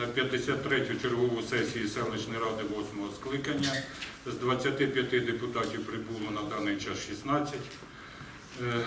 на 53-ю чергову сесію селищної ради 8-го скликання. З 25 депутатів прибуло на даний час 16. Е,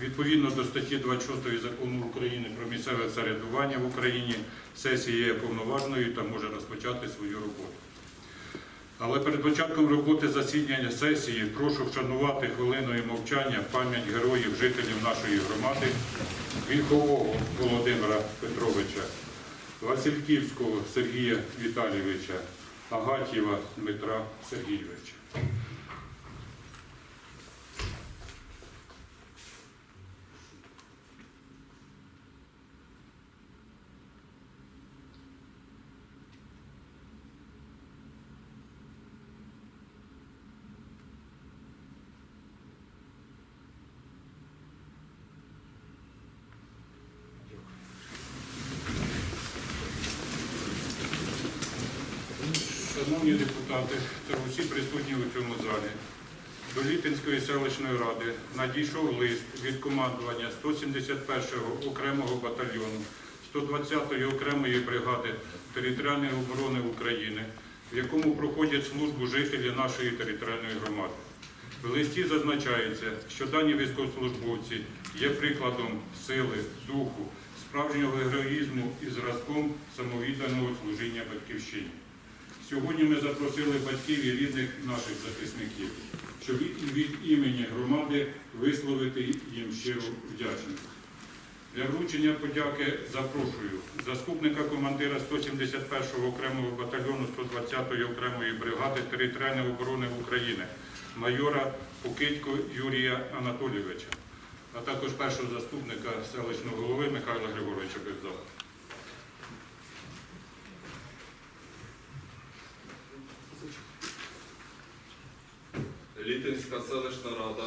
Відповідно до статті 26 закону України про місцеве самоврядування в Україні сесія є повноважною та може розпочати свою роботу. Але перед початком роботи засідання сесії прошу вшанувати хвилиною мовчання пам'ять героїв, жителів нашої громади, Вільхового Володимира Петровича, Васильківського Сергія Віталійовича, Агатєва Дмитра Сергійовича. Шановні депутати та усі присутні у цьому залі, до Літинської селищної ради надійшов лист від командування 171-го окремого батальйону 120-ї окремої бригади територіальної оборони України, в якому проходять службу жителі нашої територіальної громади. В листі зазначається, що дані військовослужбовці є прикладом сили, духу, справжнього героїзму і зразком самовідданого служіння батьківщині. Сьогодні ми запросили батьків і рідних наших захисників, щоб від, імені громади висловити їм щиру вдячність. Для вручення подяки запрошую заступника командира 171-го окремого батальйону 120-ї окремої бригади територіальної оборони України, майора Покидько Юрія Анатолійовича, а також першого заступника селищного голови Михайла Григоровича Бевзала. Літинська селищна рада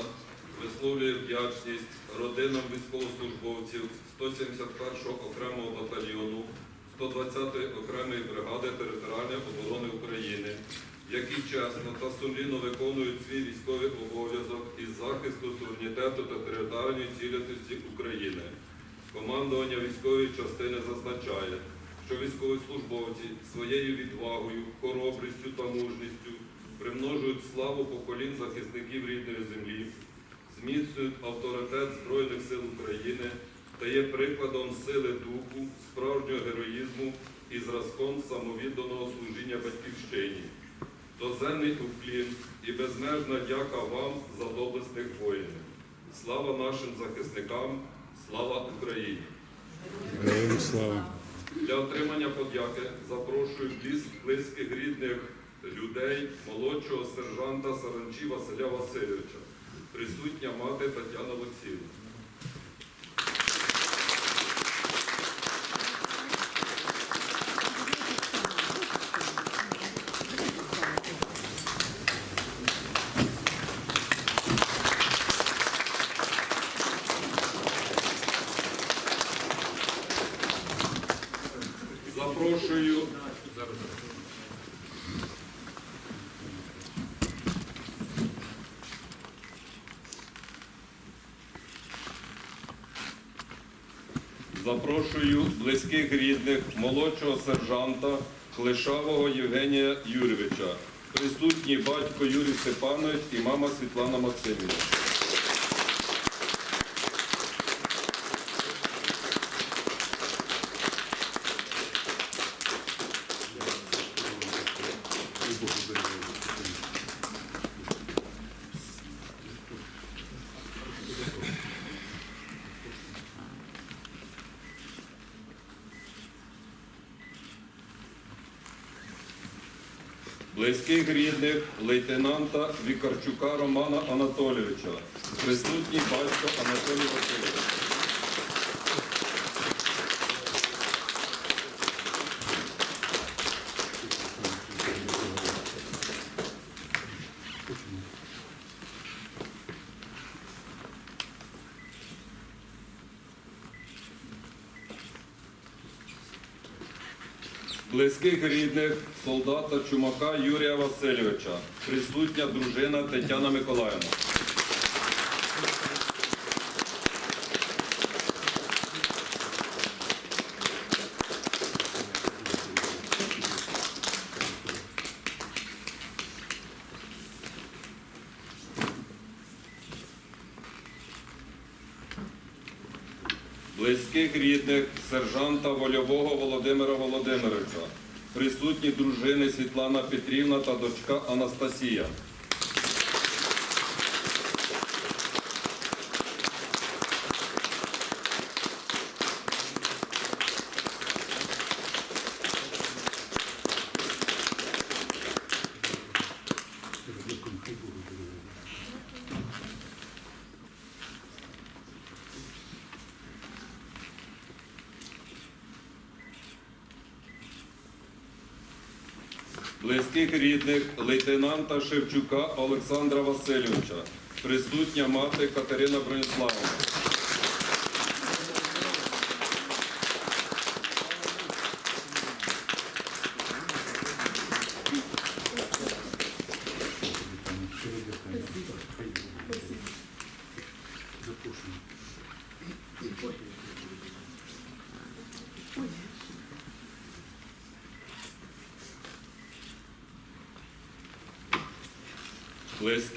висловлює вдячність родинам військовослужбовців 171-го окремого батальйону 120-ї окремої бригади територіальної оборони України, які чесно та сумлінно виконують свій військовий обов'язок із захисту суверенітету та територіальної цілісності України. Командування військової частини зазначає, що військовослужбовці своєю відвагою, хоробрістю та мужністю примножують славу поколінь захисників рідної землі, зміцнюють авторитет Збройних сил України та є прикладом сили духу, справжнього героїзму і зразком самовідданого служіння батьківщині. Доземний уклін і безмежна дяка вам за доблесних воїнів. Слава нашим захисникам, слава Україні! Героям слава. Для отримання подяки запрошую близь- близьких рідних людей молодшого сержанта Саранчі Василя Васильовича, присутня мати Тетяна Олексіївна. Запрошую Запрошую близьких рідних молодшого сержанта Клишавого Євгенія Юрійовича, присутній батько Юрій Степанович і мама Світлана Максимівна. Близьких рідних лейтенанта Вікарчука Романа Анатолійовича, присутній батько Анатолій Васильович. Близьких рідних солдата Чумака Юрія Васильовича, присутня дружина Тетяна Миколаївна. Близьких рідних сержанта Вольового Володимира Володимировича присутні дружини Світлана Петрівна та дочка Анастасія. Близьких рідних лейтенанта Шевчука Олександра Васильовича, присутня мати Катерина Брониславовна.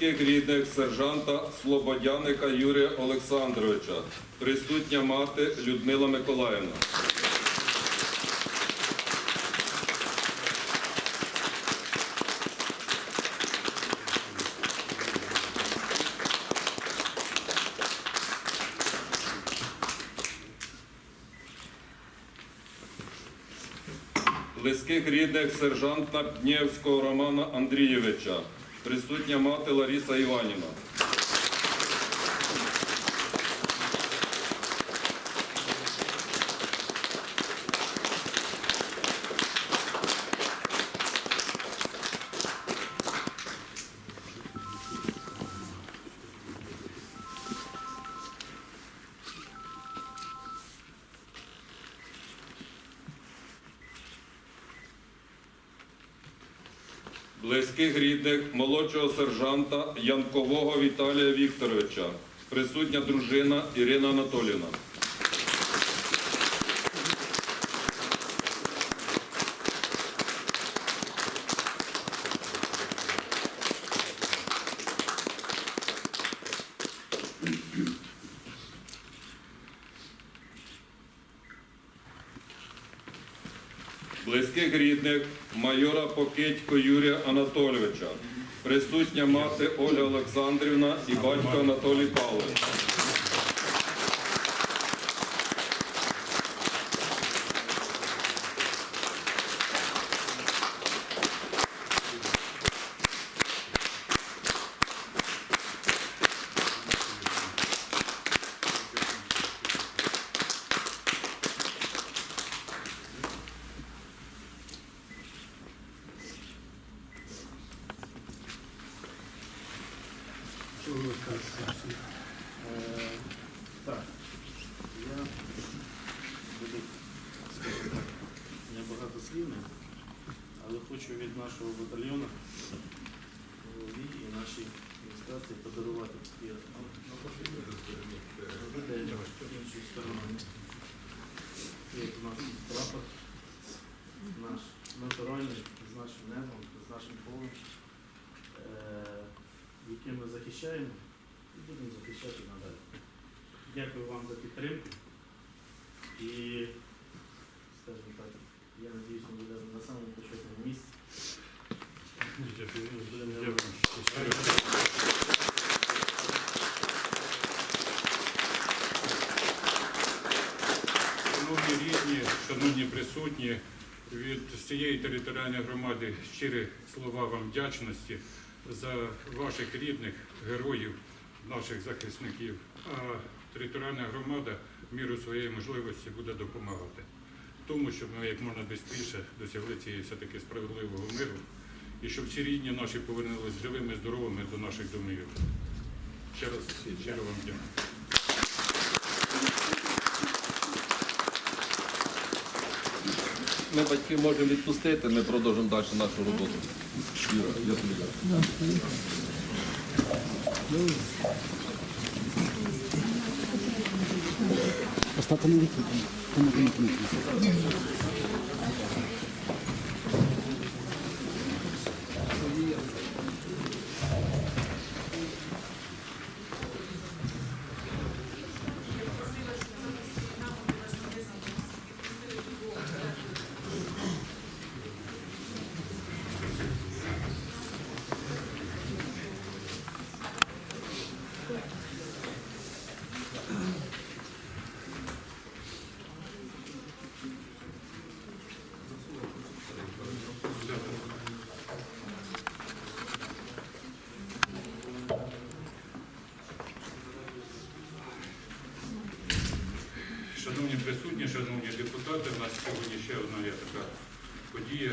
Близьких рідних сержанта Слободяника Юрія Олександровича, присутня мати Людмила Миколаївна. Близьких рідних сержанта Днєвського Романа Андрійовича, присутня мати Лариса Іванівна. Близьких рідних молодшого сержанта Янкового Віталія Вікторовича, присутня дружина Ірина Анатоліївна. Близьких рідних майора Покидько Юрія Анатолійовича, присутня мати Оля Олександрівна і батько Анатолій Павлович. Е, Так, я буду, скажімо так, не багатослівний, але хочу від нашого батальйону голові і нашій адміністрації подарувати такі іншою стороною. Як у нас прапор наш натуральний, з нашим небом, з нашим полем, е, який ми захищаємо і будемо захищати надалі. Дякую вам за підтримку. І, скажімо так, я надіюсь, ми будемо на самому початку місці. Шановні рідні, шановні присутні, від всієї територіальної громади щирі слова вам вдячності за ваших рідних героїв, наших захисників. А територіальна громада в міру своєї можливості буде допомагати. Тому, щоб ми як можна швидше досягли цієї все-таки справедливого миру і щоб всі рідні наші повернулися живими, здоровими до наших домівів. Ще раз щиро вам дякую. Ми батьки можемо відпустити, ми продовжимо далі нашу роботу. Юра, я тобі дякую. 下止めできるこんな気持になります。Шановні присутні, шановні депутати, у нас сьогодні ще одна є така подія.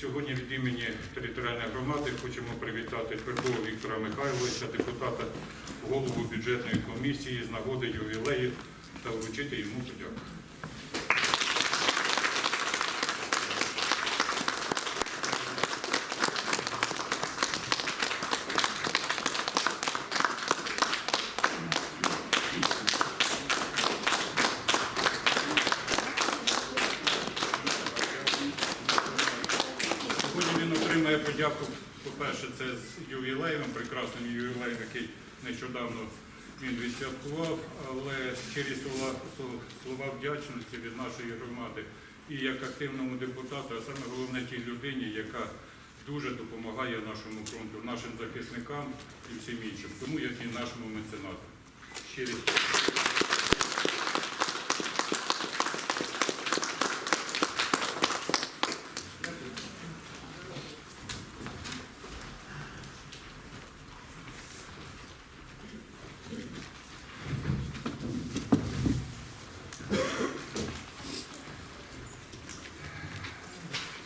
Сьогодні від імені територіальної громади хочемо привітати Перкова Віктора Михайловича, депутата голову бюджетної комісії з нагоди ювілею та вручити йому подяку. Ювілеєм, прекрасним ювілеєм, який нещодавно він відсвяткував, але щирі слова, слова вдячності від нашої громади. І як активному депутату, а саме головне тій людині, яка дуже допомагає нашому фронту, нашим захисникам і всім іншим, тому як і нашому меценату. Щирі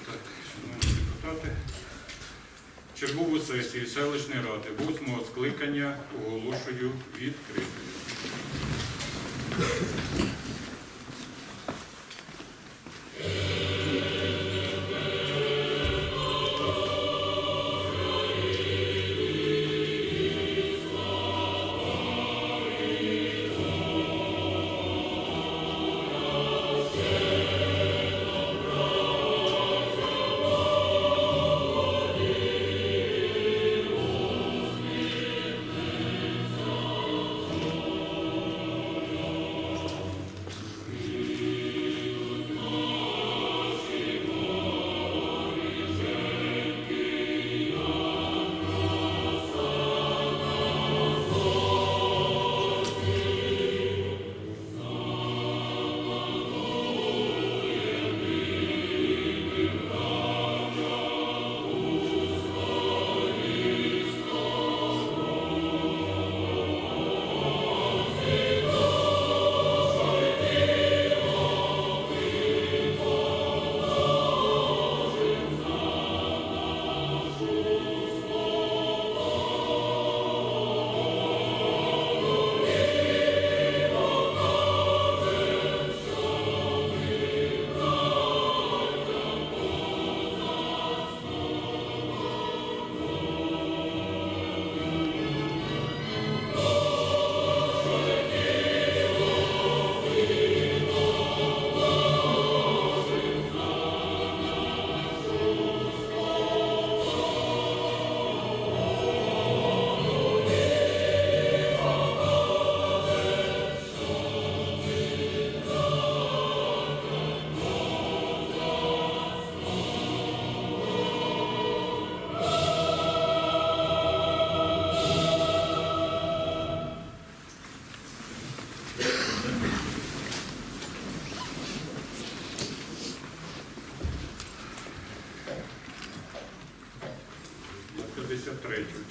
Так, шановні депутати, чергову сесію селищної ради восьмого скликання оголошую відкритою.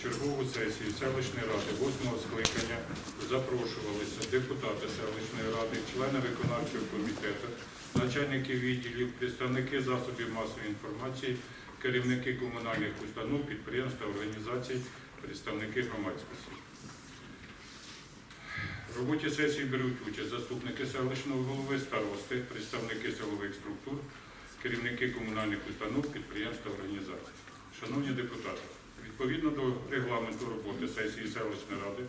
Чергову сесію селищної ради 8-го скликання запрошувалися депутати селищної ради, члени виконавчого комітету, начальники відділів, представники засобів масової інформації, керівники комунальних установ, підприємств та організацій, представники громадськості. В роботі сесії беруть участь заступники селищного голови, старости, представники силових структур, керівники комунальних установ, підприємств та організацій. Шановні депутати, відповідно до регламенту роботи сесії селищної ради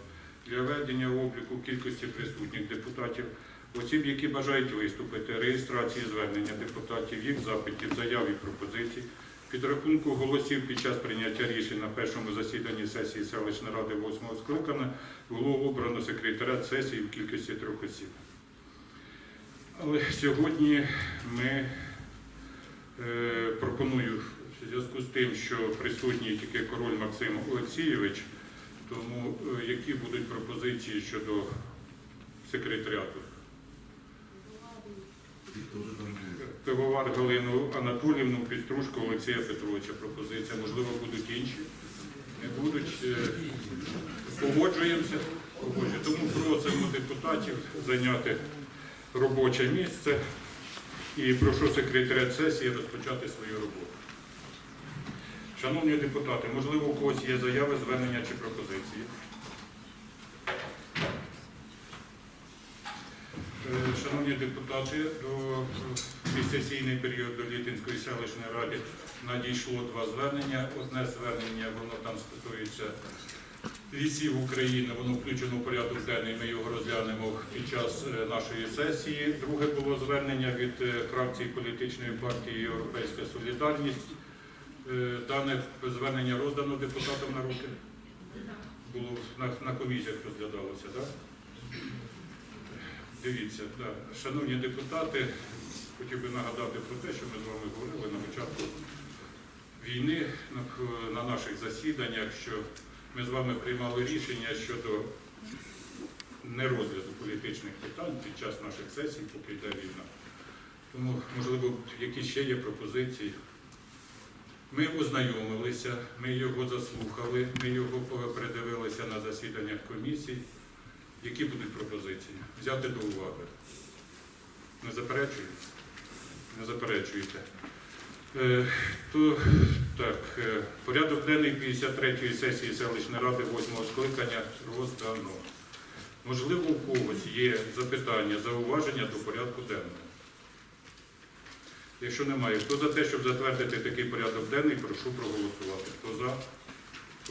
для ведення обліку кількості присутніх депутатів, осіб, які бажають виступити, реєстрації звернення депутатів, їх запитів, заяв і пропозицій, підрахунку голосів під час прийняття рішень на першому засіданні сесії селищної ради 8 скликання було обрано секретаріат сесії в кількості трьох осіб. Але сьогодні ми е, пропоную в зв'язку з тим, що присутній тільки король Максим Олексійович, тому е, які будуть пропозиції щодо секретаріату? Пивовар Галину Анатоліївну, Піструшку Олексія Петровича пропозиція. Можливо, будуть інші. Не будуть. Е, Погоджуємося. Погоджуємо. Тому просимо депутатів зайняти робоче місце. І прошу секретаря сесії розпочати свою роботу. Шановні депутати, можливо, у когось є заяви, звернення чи пропозиції. Е, Шановні депутати, до міжсесійний період до Літинської селищної ради надійшло два звернення. Одне звернення, воно там стосується лісів України, воно включено в порядок денний, ми його розглянемо під час е, нашої сесії. Друге було звернення від е, фракції політичної партії Європейська Солідарність. Е, Дане звернення роздано депутатам на руки. Було на, на комісіях розглядалося, так? Дивіться, да. шановні депутати, хотів би нагадати про те, що ми з вами говорили на початку війни на наших засіданнях, що ми з вами приймали рішення щодо нерозгляду політичних питань під час наших сесій, поки йде війна. Тому, можливо, якісь ще є пропозиції. Ми ознайомилися, ми його заслухали, ми його передивилися на засіданнях комісій. Які будуть пропозиції? Взяти до уваги. Не заперечуєте? Не заперечуєте. Е, то, так, е, порядок денний 53-ї сесії селищної ради 8-го скликання роздано. Можливо, у когось є запитання, зауваження до порядку денного. Якщо немає, хто за те, щоб затвердити такий порядок денний, прошу проголосувати. Хто за,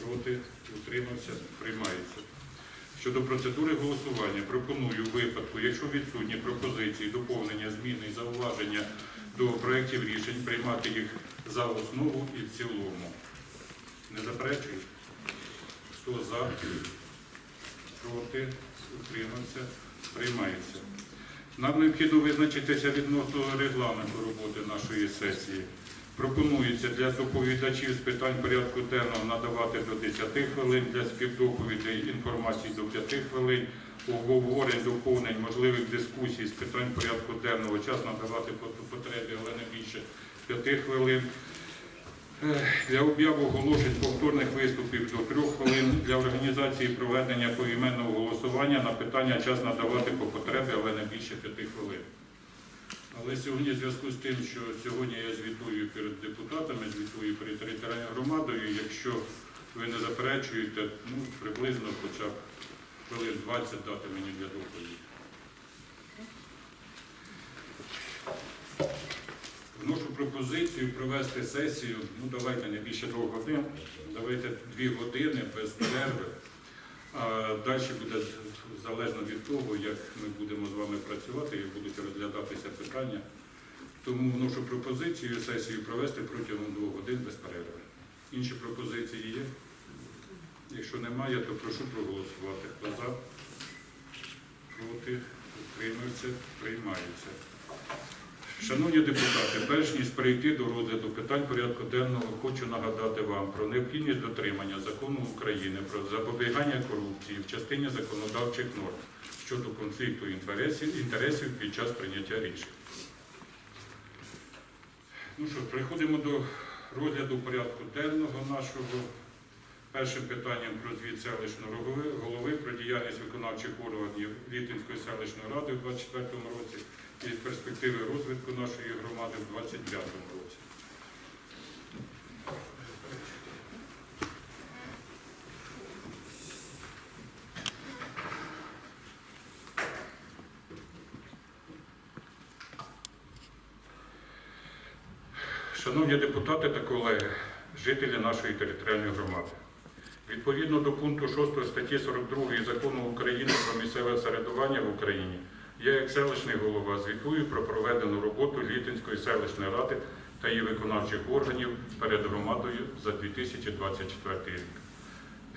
проти, утримався, приймається. Щодо процедури голосування, пропоную у випадку, якщо відсутні пропозиції, доповнення, зміни і зауваження до проєктів рішень, приймати їх за основу і в цілому. Не заперечую? Хто за, проти, утримався, приймається. Нам необхідно визначитися відносно регламенту роботи нашої сесії. Пропонується для доповідачів з питань порядку денного надавати до 10 хвилин, для співдоповідей інформації до 5 хвилин, обговорень, доповнень, можливих дискусій з питань порядку денного, час надавати по потребі, але не більше 5 хвилин. Е, Для об'яв оголошень повторних виступів до 3 хвилин, для організації проведення поіменного голосування на питання час надавати по потребі, але не більше 5 хвилин. Але сьогодні, в зв'язку з тим, що сьогодні я звітую перед депутатами, звітую перед територіальною громадою, якщо ви не заперечуєте, ну, приблизно хоча б хвилин 20 дати мені для доповіді. Вношу пропозицію провести сесію, ну давайте не більше двох годин, давайте дві години без перерви. А далі буде залежно від того, як ми будемо з вами працювати, як будуть розглядатися питання. Тому вношу пропозицію сесію провести протягом двох годин без перерви. Інші пропозиції є? Якщо немає, то прошу проголосувати. Хто за? Проти? Утримався? Приймається. Шановні депутати, перш ніж перейти до розгляду питань порядку денного, хочу нагадати вам про необхідність дотримання закону України про запобігання корупції в частині законодавчих норм щодо конфлікту інтересів, інтересів під час прийняття рішень. Ну що, переходимо до розгляду порядку денного нашого. Першим питанням про звіт селищного голови, про діяльність виконавчих органів Літинської селищної ради у 2024 році і перспективи розвитку нашої громади в 2025 році. Шановні депутати та колеги, жителі нашої територіальної громади. Відповідно до пункту 6 статті 42 Закону України про місцеве самоврядування в Україні, я як селищний голова звітую про проведену роботу Літинської селищної ради та її виконавчих органів перед громадою за 2024 рік.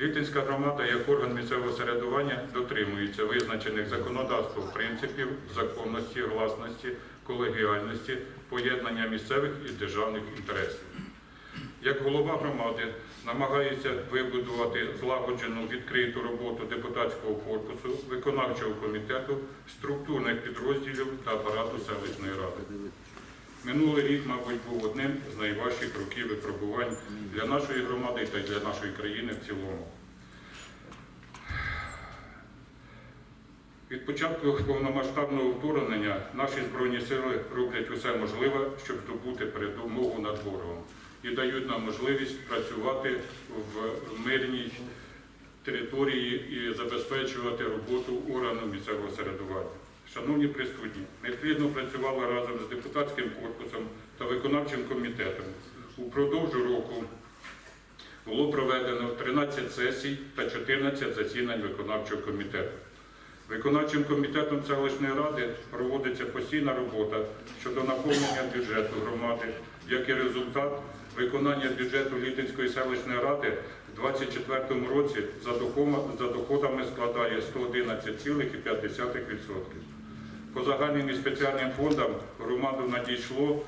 Літинська громада як орган місцевого самоврядування дотримується визначених законодавством принципів законності, гласності, колегіальності, поєднання місцевих і державних інтересів. Як голова громади намагаюся вибудувати злагоджену відкриту роботу депутатського корпусу, виконавчого комітету, структурних підрозділів та апарату селищної ради. Минулий рік, мабуть, був одним з найважчих років випробувань для нашої громади та для нашої країни в цілому. Від початку повномасштабного вторгнення наші Збройні сили роблять усе можливе, щоб здобути передумову над ворогом і дають нам можливість працювати в мирній території і забезпечувати роботу органу місцевого середування. Шановні присутні, ми плідно працювали разом з депутатським корпусом та виконавчим комітетом. Упродовж року було проведено 13 сесій та 14 засідань виконавчого комітету. Виконавчим комітетом селищної ради проводиться постійна робота щодо наповнення бюджету громади, як і результат виконання бюджету Літинської селищної ради в 2024 році за доходами складає 111,5%. По загальним і спеціальним фондам громаду надійшло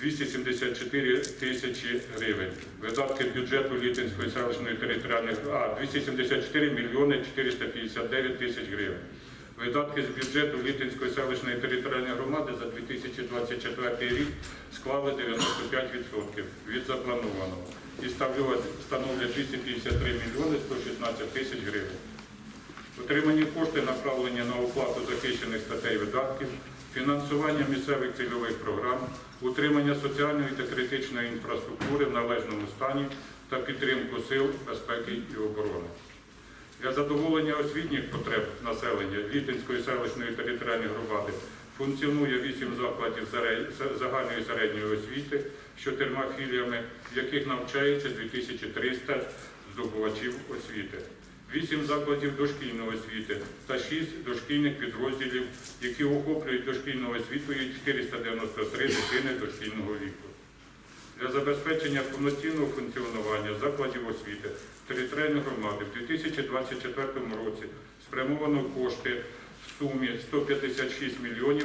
274 тисячі гривень. Видатки бюджету Літинської селищної територіальної а 274 мільйони 459 тисяч гривень. Видатки з бюджету Літинської селищної територіальної громади за 2024 рік склали 95% від запланованого і становлять 253 мільйони 116 тисяч гривень. Отримані кошти направлені на оплату захищених статей видатків, фінансування місцевих цільових програм, утримання соціальної та критичної інфраструктури в належному стані та підтримку сил безпеки і оборони. Для задоволення освітніх потреб населення Літинської селищної територіальної громади функціонує 8 закладів загальної середньої освіти з чотирма філіями, в яких навчається 2300 здобувачів освіти. 8 закладів дошкільної освіти та 6 дошкільних підрозділів, які охоплюють дошкільною освітою 493 дитини дошкільного віку. Для забезпечення повноцінного функціонування закладів освіти територіальної громади в 2024 році спрямовано кошти в сумі 156 мільйонів